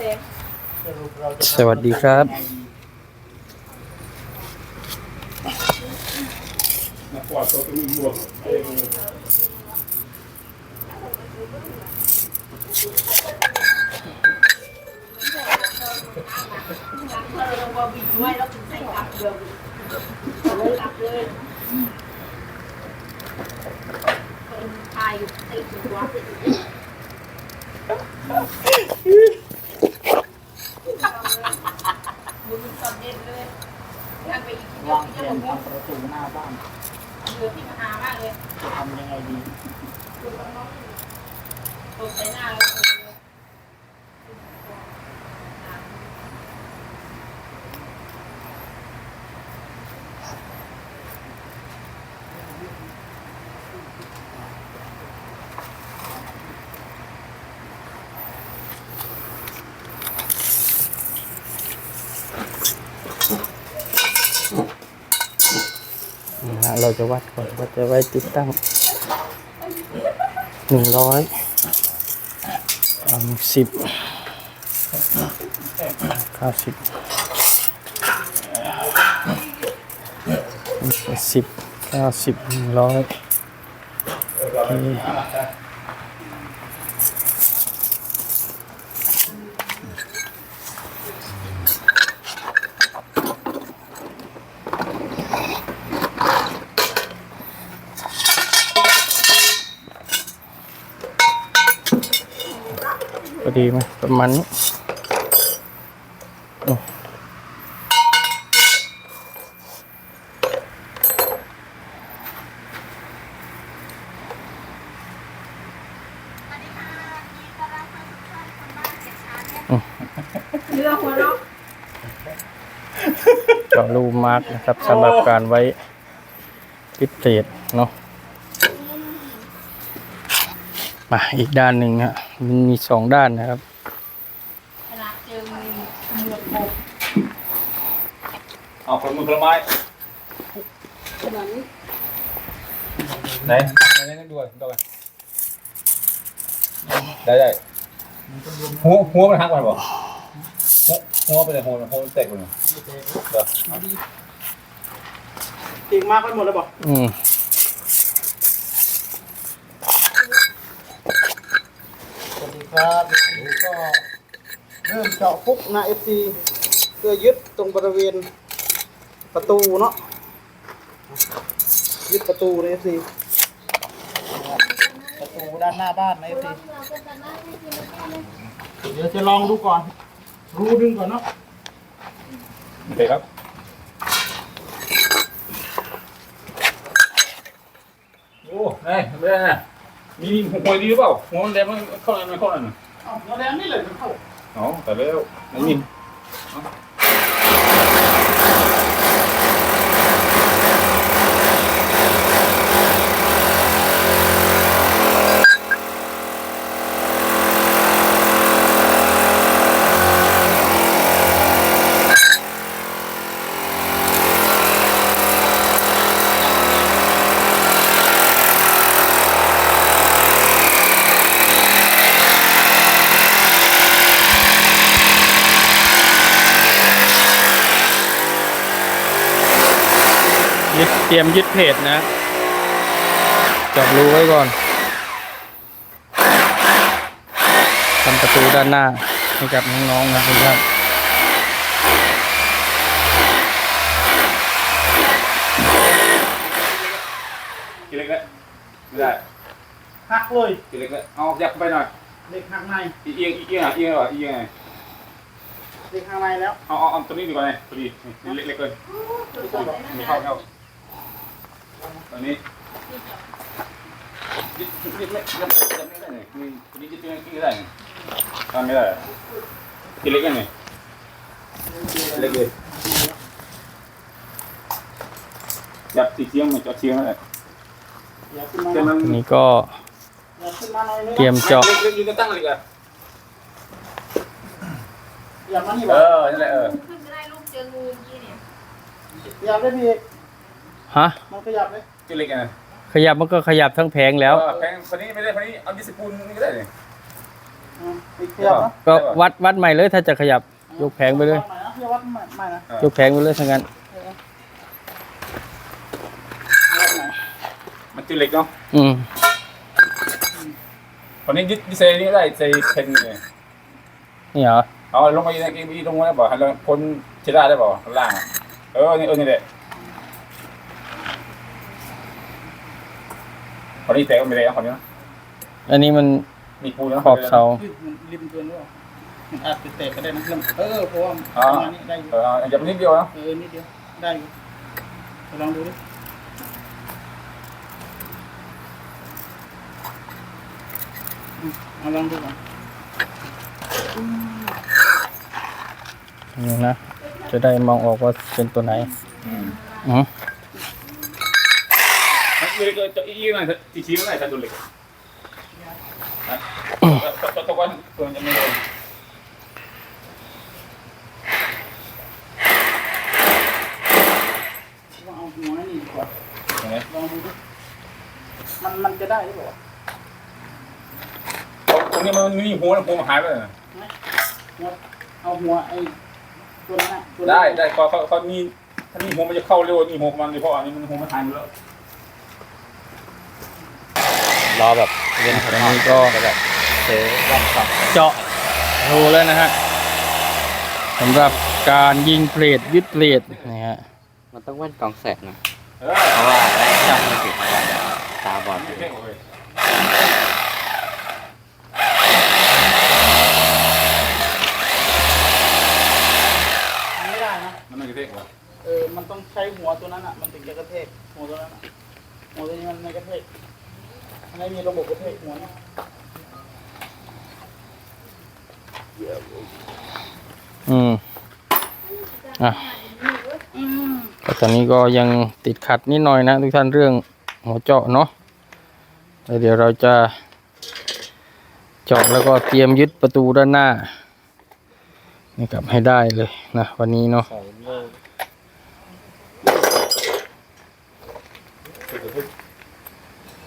สงสรุปเราจะสวัสดีครับ เราจะวัดก่อนว่าจะไว้ติดตั้งหนึ่งร้อย สิบเก้าสิบสิบเก้าสิบหนึ่งร้อย อเคพอดีไหมประมาณนี้โอ้อืมเรือหัวเราะเจาะรูมาร์กนะครับสำหรับการไว้พิเศษเนาะมาอีกด้านหนึ่งฮะ มันมีสองด้านนะครับขนาดเจอมือหมวกหมกเอาคนมือผลไม้ขนาดนี้ไหนไหนไหนดูก่อนดูก่อนได้ได้หัวหัวมันหักไปบ่หัวหัวไปเลยหัวหัวมันแตกไปเลยเดี๋ยวติงมากไปหมดแล้วบอกอืม สวัสดี ครับก็เริ่มเจาะปุ๊บนะเอฟซีเพื่อยึดตรงบริเวณประตูเนาะยึดประตูในเอฟซีประตูด้านหน้าบ้านในเอฟซีเดี๋ยวจะลองดูก่อน รูดึงก่อนเนาะโอเคครับโอ้ไอ้ไม่ได้นะ มีหัวดีหรือเปล่าหัวมันแดงมันเข้าอะไรไม่เข้าอะไรน่ะเอาหัวแดงนี่เลยมันเข้าอ๋อแต่แล้วไม่มี ยึดเตรียมยึดเพจนะเจาะรูไว้ก่อนทำประตูด้านหน้าให้กับน้องๆนะทุกท่านกินเล็กแล้วไม่ได้หักเลยกินเล็กแล้วเอายับไปหน่อยเด็กหักในอีเอียงอีเอียงอะอีเอียงอะอีเอียงไงเด็กหักในแล้วเอาเอาเอาตัวนี้ดีกว่าไงพอดีเล็กเล็กเลยมีเข้าเข้า ตอนนี้ยึดยึดไม่ยึดยึดไม่ได้ไงมีพอดียึดไม่ได้ไงทำไม่ได้กินเล็กยังไงเล็กเลยยับตีเชียงมันจะเชียงอะไรอย่าขึ้นมาเชียงมันอันนี้ก็อย่าขึ้นมาหน่อยนึงเตรียมเจาะเล็กเล็กยืนตั้งเลยกันอย่ามานี่เอบ่อนั่นแหละเออขึ้นก็ได้ลูกเจองูเมื่อกี้เนี่ยขยับได้พี่เอกฮะมันขยับเลย กินเล็กยังไงขยับมันก็ขยับทั้งแผงแล้วแพงคนนี้ไม่ได้คนนี้เอาดิสปูนนี่ก็ได้เลยอีกขยับนะก็วัดวัดใหม่เลย ถ้าจะขยับยกแผงไปเลยวัดใหม่นะอย่าวัดใหม่ใหม่นะยกแผงไปเลยทั้งนั้นวัดใหม่มันติดเหล็กเนาะอืมคนนี้ยึดยึดเซนี่ได้เซเคนเลยนี่เหรอเอาลงไปในกีบีตรงนู้นได้บ่ให้เราพ้นเชด้าได้บ่ข้างล่างอะเออนี่เออนี่แหละ คนนี้แตกก็ไม่ได้นะคนนี้นะอันนี้มันมีปูนะขอบเสายืดมันริมเกินหรือเปล่ามันอาจจะแตกก็ได้นะเริ่มเออเพราะว่าอ๋อประมาณนี้ได้อยู่เอออย่าไปนิดเดียวนะเออนิดเดียวได้อยู่ไปลองดูดิอืมเอาลองดูก่อนนี่นะ จะได้มองออกว่าเป็นตัวไหน อืมอื มเหล็กจะอีกหน่อยตีชี้หน่อยถ้าดูเหล็กนะตะตะวันตัวจะไม่โดนว่าเอาหัวนี่ดีกว่าเห็นไหมลองดูดิมันมันจะได้หรือเปล่าตรงนี้มันมีหัวแล้วหัวมันหายไปเลยเอาหัวไอ้ตัวนั้นได้ได้เขาเขาเขามีถ้ามีหัวมันจะเข้าเร็วมีหัวมันเพราะอันนี้มันหัวมันหายไปแล้ว รอแบบเล่นอันนี้ก็แบบเจาะรูแล้วนะฮะสำหรับการยิงเพลทยึดเพลทนะฮะมันต้องแว่นกรองแสงนะเออเพราะว่าได้จ้องมือถือมาแล้วตาบอดไม่เท่เลยไม่ได้นะมันไม่เท่เลยเออ มันต้องใช้หัวตัวนั้นอะ มันถึงจะกระเทกหัวตัวนั้นอะหัวตัวนี้มันไม่กระเทกมัน ไม่มีระบบกระเทกหัวนะอืม อะก็ตอนนี้ก็ยังติดขัดนิดหน่อยนะทุกท่านเรื่องหัวเจาะเนาะแล้วเดี๋ยวเราจะ เจาะแล้วก็เตรียมยึดประตูด้านหน้านี่กลับให้ได้เลยนะวันนี้เนาะ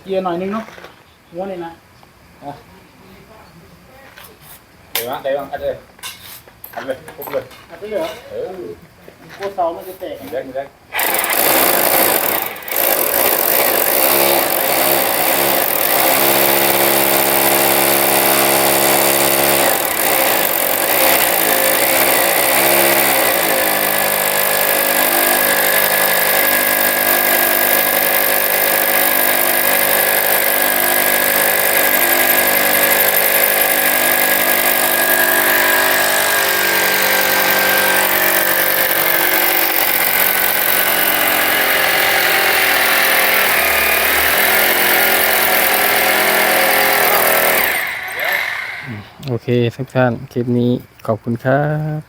เกียร์หน่อยนึงเนาะ หัวนี่นะเดี๋ยวนะเดี๋ยวนะอัดเลยอัดเลยปุ๊บเลยอาจจะเหลือเออโคเสามันจะแตก มีแรงมีแรง เคทุกท่าน คลิปนี้ขอบคุณครับ